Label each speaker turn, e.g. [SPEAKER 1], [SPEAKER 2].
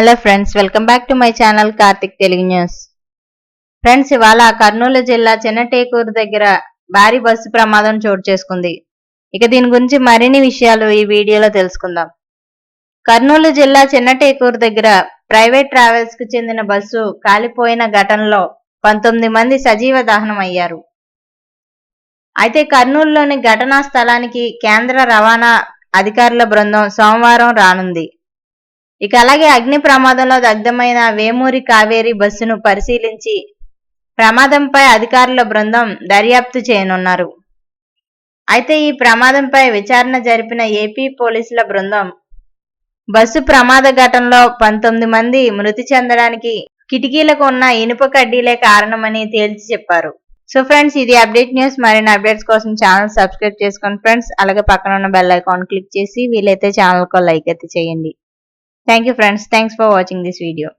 [SPEAKER 1] Hello friends welcome back to my channel Karthik Telugu news friends ఇవాళ కర్నూలు జిల్లా చిన్నటేకూరు దగ్గర భారీ బస్సు ప్రమాదం చోటు చేసుకుంది. ఇక దీని గురించి మరిన్ని విషయాలు ఈ వీడియోలో తెలుసుకుందాం. కర్నూలు జిల్లా చిన్నటేకూరు దగ్గర ప్రైవేట్ ట్రావెల్స్కు చెందిన బస్సు కాలిపోయిన ఘటనలో పంతొమ్మిది మంది సజీవ దహనం అయ్యారు. అయితే కర్నూలులోని ఘటనా స్థలానికి కేంద్ర రవాణా అధికారుల బృందం సోమవారం రానుంది. ఇక అలాగే అగ్ని ప్రమాదంలో దగ్ధమైన వేమూరి కావేరి బస్సును పరిశీలించి ప్రమాదంపై అధికారుల బృందం దర్యాప్తు చేయనున్నారు. అయితే ఈ ప్రమాదంపై విచారణ జరిపిన ఏపీ పోలీసుల బృందం బస్సు ప్రమాద ఘటనలో పంతొమ్మిది మంది మృతి చెందడానికి కిటికీలకు ఉన్న ఇనుప కడ్డీలే కారణమని తేల్చి చెప్పారు. సో ఫ్రెండ్స్ ఇది అప్డేట్ న్యూస్. మరిన్ని అప్డేట్స్ కోసం ఛానల్ సబ్స్క్రైబ్ చేసుకోండి ఫ్రెండ్స్. అలాగే పక్కన ఉన్న బెల్ ఐకాన్ క్లిక్ చేసి వీలైతే ఛానల్కు లైక్ అయితే చేయండి. Thank you friends. Thanks for watching this video.